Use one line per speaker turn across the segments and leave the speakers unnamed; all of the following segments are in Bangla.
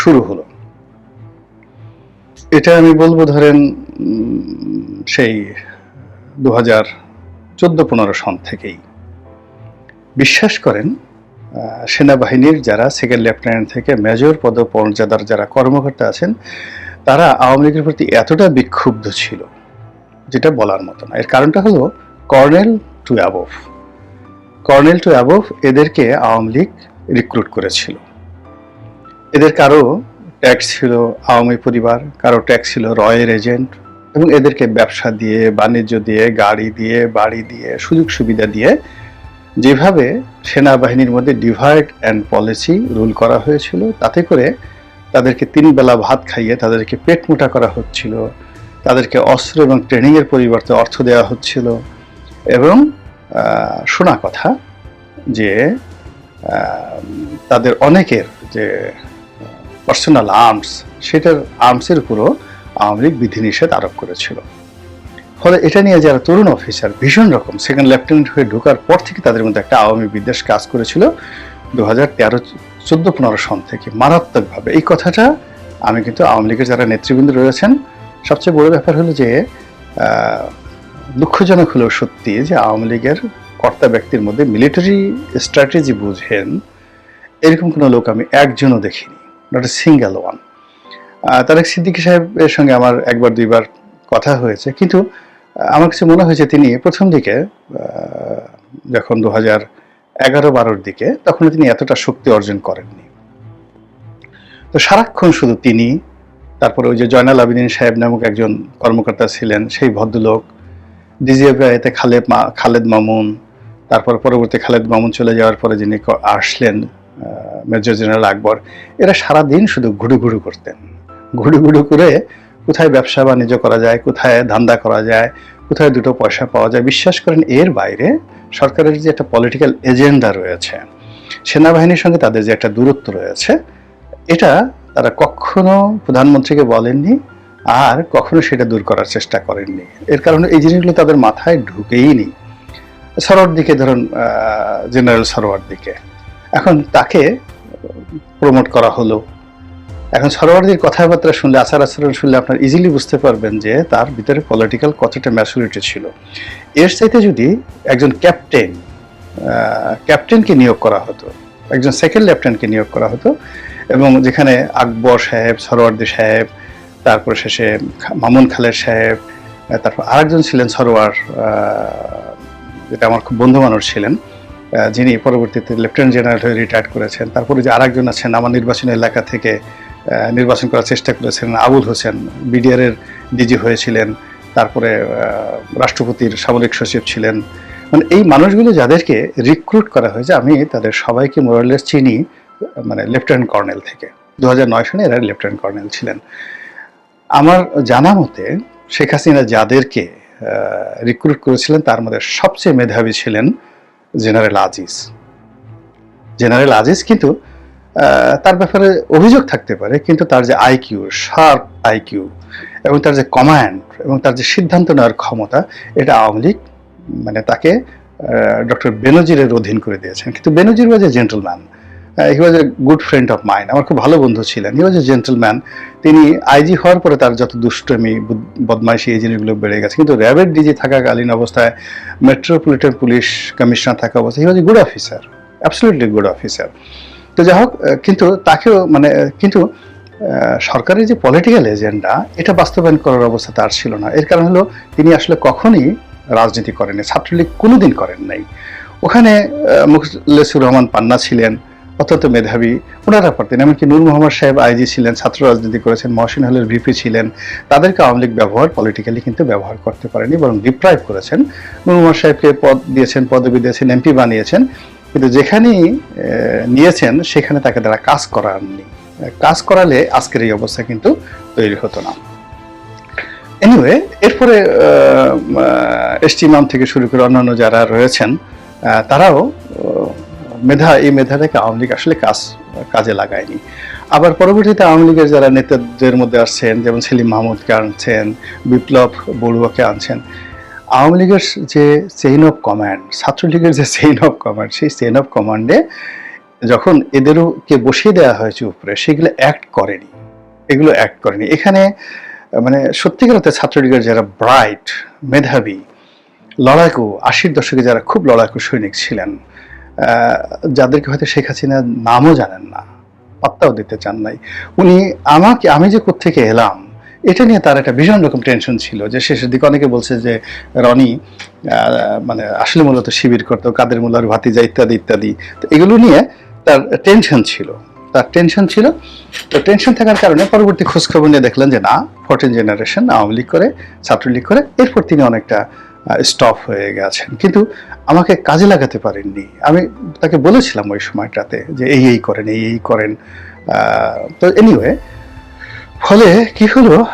শুরু হলো। এটা আমি বলব ধরেন সেই দু হাজার চোদ্দ পনেরো সন থেকেই। বিশ্বাস করেন সেনাবাহিনীর যারা সেকেন্ড লেফটেন্যান্ট থেকে মেজর পদ পর্যাদার যারা কর্মকর্তা আছেন, তারা আওয়ামী লীগের প্রতি এতটা বিক্ষুব্ধ ছিল, যেটা বলার মতো না। এর কারণটা হলো colonel to above. Colonel to above এদেরকে আওয়ামী লীগ রিক্রুট করেছিল। এদের কারও ট্যাক্স ছিল আওয়ামী পরিবার, কারও ট্যাক্স ছিল রয়ের এজেন্ট এবং এদেরকে ব্যবসা দিয়ে, বাণিজ্য দিয়ে, গাড়ি দিয়ে, বাড়ি দিয়ে, সুযোগ সুবিধা দিয়ে যেভাবে সেনাবাহিনীর মধ্যে ডিভাইড অ্যান্ড পলিসি রুল করা হয়েছিল, তাতে করে তাদেরকে তিন বেলা ভাত খাইয়ে তাদেরকে পেট মোটা করা হচ্ছিল, তাদেরকে অস্ত্র এবং ট্রেনিংয়ের পরিবর্তে অর্থ দেওয়া হচ্ছিল এবং শোনা কথা যে তাদের অনেকের যে পার্সোনাল আর্মস সেটার আর্মসের উপরও আওয়ামী লীগ বিধিনিষেধ আরোপ করেছিল। ফলে এটা নিয়ে যারা তরুণ অফিসার ভীষণ রকম সেকেন্ড লেফটেন্যান্ট হয়ে ঢোকার পর থেকে তাদের মধ্যে একটা আওয়ামী বিদ্বেষ কাজ করেছিল। দু হাজার তেরো, চোদ্দ, পনেরো সন থেকে মারাত্মকভাবে। এই কথাটা আমি কিন্তু আওয়ামী লীগের যারা নেতৃবৃন্দ রয়েছেন, সবচেয়ে বড় ব্যাপার হলো যে দুঃখজনক হলেও সত্যি যে আওয়ামী লীগের কর্তা ব্যক্তির মধ্যে মিলিটারি স্ট্র্যাটেজি বুঝেন, এরকম কোনো লোক আমি একজনও দেখিনি। Not a single one Tarek Siddiqui সাহেবের সঙ্গে আমার একবার দুইবার কথা হয়েছে। কিন্তু আমার কাছে মনে হয়েছে তিনি প্রথম দিকে যখন দু হাজার এগারো বারোর দিকে, তখন তিনি এতটা শক্তি অর্জন করেননি। তো সারাক্ষণ শুধু তিনি, তারপরে ওই যে জয়নাল আবিদিন সাহেব নামক একজন কর্মকর্তা ছিলেন, সেই ভদ্রলোক ডিজিএফআইতে খালেদ মা, খালেদ মামুন, তারপর পরবর্তী খালেদ মামুন চলে যাওয়ার পরে যিনি আসলেন মেজর জেনারেল আকবর, এরা সারাদিন শুধু ঘুরু করতেন। ঘুরু করে কোথায় ব্যবসা বাণিজ্য করা যায়, কোথায় ধান্দা করা যায়, কোথায় দুটো পয়সা পাওয়া যায়, বিশ্বাস করেন এর বাইরে সরকারের যে একটা পলিটিক্যাল এজেন্ডা রয়েছে, সেনাবাহিনীর সঙ্গে তাদের যে একটা দূরত্ব রয়েছে, এটা তারা কখনো প্রধানমন্ত্রীকে বলেননি আর কখনো সেটা দূর করার চেষ্টা করেননি। এর কারণে এই জিনিসগুলো তাদের মাথায় ঢুকেই নি সরোয়ার দিকে ধরুন জেনারেল সরোয়ার দিকে। এখন তাকে প্রমোট করা হলো। এখন সরোয়ারদির কথাবার্তা শুনলে, আচার আচরণ শুনলে আপনার ইজিলি বুঝতে পারবেন যে তার ভিতরে পলিটিক্যাল কতটা ম্যাচুরিটি ছিল। এর চাইতে যদি একজন ক্যাপ্টেন ক্যাপ্টেনকে নিয়োগ করা হতো, একজন সেকেন্ড লেফটেন্যান্টকে নিয়োগ করা হতো, এবং যেখানে আকবর সাহেব সরোয়ার্দি সাহেব, তারপর শেষে মামুন খালেদ সাহেব তারপর আরেকজন ছিলেন সরোয়ার যেটা আমার খুব বন্ধু মানুষ ছিলেন যিনি পরবর্তীতে লেফটেন্যান্ট জেনারেল হয়ে রিটায়ার্ড করেছেন, তারপরে যে আরেকজন আছেন আমার নির্বাচনী এলাকা থেকে নির্বাচন করার চেষ্টা করেছেন আবুল হোসেন বিডিআরের ডিজি হয়েছিলেন, তারপরে রাষ্ট্রপতির সামরিক সচিব ছিলেন। মানে এই মানুষগুলো যাদেরকে রিক্রুট করা হয়েছে, আমি তাদের সবাইকে মোরালেস চিনি মানে লেফটেন্যান্ট কর্নেল থেকে। দু সালে এরা লেফটেন্যান্ট কর্নেল ছিলেন। আমার জানা মতে, শেখ হাসিনা যাদেরকে রিক্রুট করেছিলেন, তার মধ্যে সবচেয়ে মেধাবী ছিলেন জেনারেল আজিজ। জেনারেল আজিজ কিন্তু তার ব্যাপারে অভিযোগ থাকতে পারে, কিন্তু তার যে আইকিউ, শার্প আইকিউ, এবং তার যে কমান্ড, এবং তার যে সিদ্ধান্ত নেওয়ার ক্ষমতা, এটা আওয়ামী লীগ মানে তাকে ডক্টর বেনজিরের অধীন করে দিয়েছেন। কিন্তু Benazir was a gentleman. He was a good friend of mine আমার খুব ভালো বন্ধু ছিলেন। হি ওয়াজ এ জেন্টলম্যান তিনি আইজি হওয়ার পরে তার যত দুষ্টমি বদমাইশি, এই জিনিসগুলো বেড়ে গেছে। কিন্তু র্যাবের ডিজি থাকাকালীন অবস্থায় মেট্রোপলিটন পুলিশ কমিশনার থাকা অবস্থায় he was a good officer absolutely good officer তো যাই হোক কিন্তু তাকেও মানে কিন্তু সরকারের যে পলিটিক্যাল এজেন্ডা এটা বাস্তবায়ন করার অবস্থা তার ছিল না। এর কারণ হলো, তিনি আসলে কখনই রাজনীতি করেনি ছাত্রলীগ কোনোদিন করেন নাই। ওখানে মুখলেসুর রহমান পান্না ছিলেন অত্যন্ত মেধাবী। ওনারা পারতেন। এমনকি নূর মোহাম্মদ সাহেব আইজি ছিলেন, ছাত্র রাজনীতি করেছেন, মহসিন হলের ভিপি ছিলেন। তাদেরকে আওয়ামী লীগ ব্যবহার পলিটিক্যালি কিন্তু ব্যবহার করতে পারেনি, বরং ডিপ্রাইভ করেছেন। নূর মোহাম্মদ সাহেবকে পদ দিয়েছেন, পদবি দিয়েছেন এমপি বানিয়েছেন। কিন্তু যেখানেই নিয়েছেন, সেখানে তাকে তারা কাজ করাননি। কাজ করালে আজকের এই অবস্থা কিন্তু তৈরি হতো না। এনিওয়ে এরপরে এসটি ইমাম থেকে শুরু করে অন্যান্য যারা রয়েছেন তারাও মেধা, এই মেধাটাকে আওয়ামী লীগ আসলে কাজ, কাজে লাগায়নি। আবার পরবর্তীতে আওয়ামী লীগের যারা নেতাদের মধ্যে আসছেন, যেমন সেলিম মাহমুদকে আনছেন, বিপ্লব বড়ুয়াকে আনছেন, আওয়ামী লীগের যে চেইন অফ কমান্ড ছাত্রলীগের যে চেইন অফ কমান্ড সেই চেইন অফ কমান্ডে যখন এদেরও কে বসিয়ে দেওয়া হয়েছে উপরে, সেগুলো অ্যাক্ট করেনি। এগুলো অ্যাক্ট করেনি। এখানে মানে সত্যিকার অর্থে ছাত্রলীগের যারা ব্রাইট মেধাবী, লড়াকু, আশির দশকে যারা খুব লড়াকু সৈনিক ছিলেন যাদেরকে হয়তো শেখ হাসিনা নামও জানেন না, পাত্তাও দিতে চান নাই। উনি আমাকে, আমি যে কোত্থেকে এলাম, এটা নিয়ে তার একটা ভীষণ রকম টেনশন ছিল যে শেষের দিকে অনেকে বলছে যে, রনি মানে আসলে মূলত শিবির করতো, কাদের মোল্লার ভাতিজা ইত্যাদি ইত্যাদি। তো এগুলো নিয়ে তার টেনশন ছিল, তার টেনশন ছিল। তো টেনশন থাকার কারণে পরবর্তী খোঁজখবর নিয়ে দেখলেন যে না ফোরটিন জেনারেশন আওয়ামী লীগ করে, ছাত্রলীগ করে, এরপর তিনি অনেকটা স্টপ হয়ে গেছেন। কিন্তু আমাকে কাজে লাগাতে পারেননি। আমি তাকে বলেছিলাম ওই সময়টাতে যে এই এই করেন, এই এই করেন। তো এনিওয়ে ফলে কি হলো?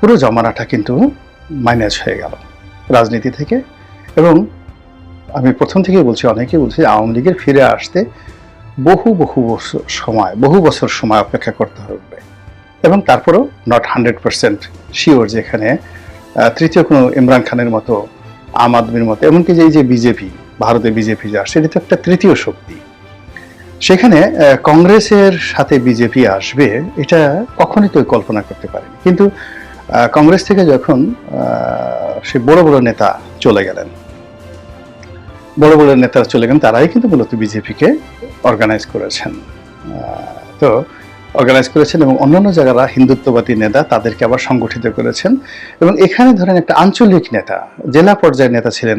পুরো জমানাটা কিন্তু মাইনাস হয়ে গেল রাজনীতি থেকে। এবং আমি প্রথম থেকেই বলছি, অনেকেই বলছি আওয়ামী লীগের ফিরে আসতে বহু বহু বছর সময়, বহু বছর সময় অপেক্ষা করতে হবে। এবং তারপরেও নট হান্ড্রেড পার্সেন্ট শিওর যেখানে তৃতীয় কোনো ইমরান খানের মতো আম আদমির মতো, এমনকি যে এই যে বিজেপি ভারতে বিজেপি যা সেটি তো একটা তৃতীয় শক্তি। সেখানে কংগ্রেসের সাথে বিজেপি আসবে, এটা কখনই তো কল্পনা করতে পারেনি। কিন্তু কংগ্রেস থেকে যখন সে বড় বড় নেতা চলে গেলেন, বড় বড় নেতারা চলে গেলেন, তারাই কিন্তু মূলত বিজেপিকে অর্গানাইজ করেছেন। তো অর্গানাইজ করেছেন এবং অন্যান্য জায়গারা হিন্দুত্ববাদী নেতা তাদেরকে আবার সংগঠিত করেছেন। এবং এখানে ধরেন একটা আঞ্চলিক নেতা, জেলা পর্যায়ের নেতা ছিলেন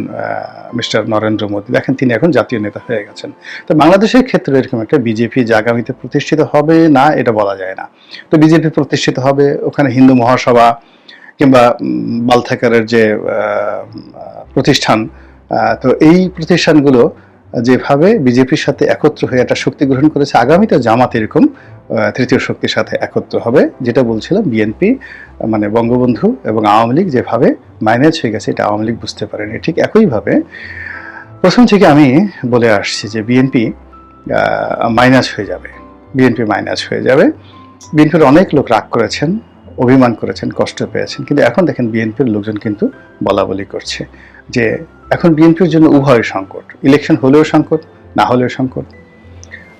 মিস্টার নরেন্দ্র মোদী। দেখেন তিনি এখন জাতীয় নেতা হয়ে গেছেন। তো বাংলাদেশের ক্ষেত্রে এরকম একটা বিজেপি যে আগামীতে প্রতিষ্ঠিত হবে না, এটা বলা যায় না। তো বিজেপি প্রতিষ্ঠিত হবে, ওখানে হিন্দু মহাসভা কিংবা বালথাকারের যে প্রতিষ্ঠান তো এই প্রতিষ্ঠানগুলো যেভাবে বিজেপির সাথে একত্র হয়ে একটা শক্তি গ্রহণ করেছে, আগামীতে জামাত এরকম তৃতীয় শক্তির সাথে একত্র হবে, যেটা বলছিলাম বিএনপি মানে বঙ্গবন্ধু এবং আওয়ামী লীগ যেভাবে ম্যানেজ হয়ে গেছে, এটা আওয়ামী লীগ বুঝতে পারেনি। ঠিক একইভাবে প্রথম থেকে আমি বলে আসছি যে বিএনপি মাইনাস হয়ে যাবে, বিএনপি মাইনাস হয়ে যাবে। বিএনপির অনেক লোক রাগ করেছেন অভিমান করেছেন, কষ্ট পেয়েছেন। কিন্তু এখন দেখেন বিএনপির লোকজন কিন্তু বলা বলি করছে যে এখন বিএনপির জন্য উভয় সংকট। ইলেকশন হলেও সংকট, না হলেও সংকট।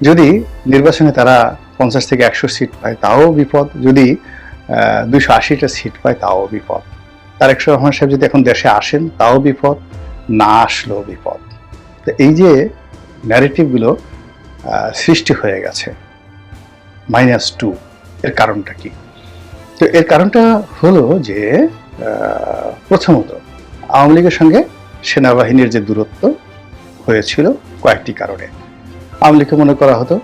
যদি নির্বাচনে তারা পঞ্চাশ থেকে একশো সিট পায়, তাও বিপদ। যদি দুশো আশিটা সিট পায়, তাও বিপদ। তারেক রহমান সাহেব যদি এখন দেশে আসেন, তাও বিপদ, না আসলেও বিপদ। তো এই যে ন্যারেটিভগুলো সৃষ্টি হয়ে গেছে মাইনাস টু এর কারণটা কি? তো এর কারণটা হলো যে প্রথমত, আওয়ামী লীগের সঙ্গে সেনাবাহিনীর যে দূরত্ব হয়েছিল কয়েকটি কারণে। আওয়ামী লীগকে মনে করা হতো,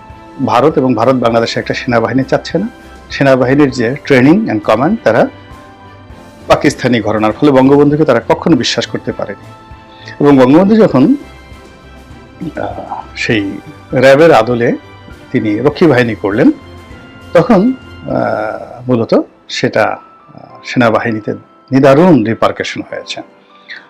ভারত এবং ভারত বাংলাদেশে একটা সেনাবাহিনী চাচ্ছে না। সেনাবাহিনীর যে ট্রেনিং অ্যান্ড কমান্ড তারা পাকিস্তানি ঘটনার ফলে বঙ্গবন্ধুকে তারা কখনো বিশ্বাস করতে পারেনি। এবং বঙ্গবন্ধু যখন সেই র্যাবের আদলে তিনি রক্ষী বাহিনী করলেন, তখন মূলত সেটা সেনাবাহিনীতে নিদারুণ রিপার্কেশন হয়েছে।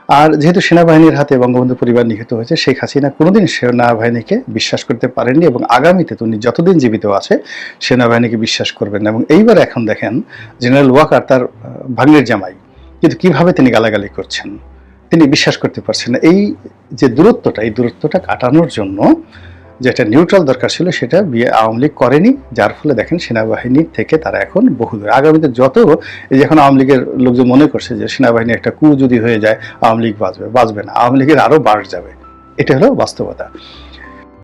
আর যেহেতু সেনাবাহিনীর হাতে বঙ্গবন্ধু পরিবার নিহত হয়েছে, শেখ হাসিনা কোনোদিন সেনাবাহিনীকে বিশ্বাস করতে পারেননি এবং আগামীতে তিনি যতদিন জীবিত আছে, সেনাবাহিনীকে বিশ্বাস করবেন না। এবং এইবার এখন দেখেন, জেনারেল ওয়াকার তার ভাগ্নের জামাই। কিন্তু কীভাবে তিনি গালাগালি করছেন? তিনি বিশ্বাস করতে পারছেন না। এই যে দূরত্বটা, এই দূরত্বটা কাটানোর জন্য যেটা নিউট্রাল দরকার ছিল সেটা বিয়ে আওয়ামী লীগ করেনি, যার ফলে দেখেন সেনাবাহিনী থেকে তারা এখন বহু দূরে আগামীতে যত এই এখন আওয়ামী লীগের লোকজন মনে করছে যে সেনাবাহিনী একটা কু যদি হয়ে যায়, আওয়ামী লীগ বাঁচবে বাঁচবে না, আওয়ামী লীগের আরও বাড় যাবে। এটা হলো বাস্তবতা।